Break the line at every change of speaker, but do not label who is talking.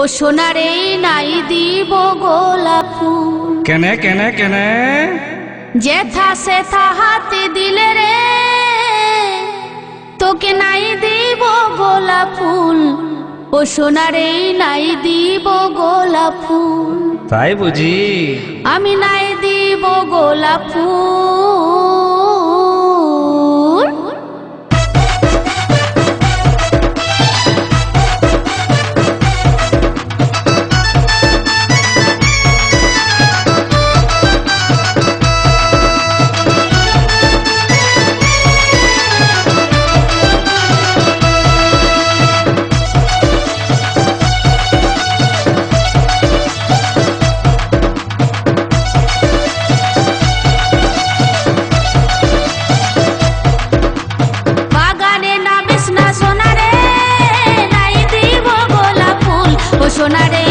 ও সোনারে নাই দিব গোলাপ ফুল।
কেনে কেনে কেনে?
যেথা সেথা হাতে দিলে রে তোকে নাই দিব গোলাপ ফুল। ও সোনারে নাই দিব গোলাপ ফুল।
তাই বুঝি।
আমি নাই দিব গোলাপ ফুল। sonaré.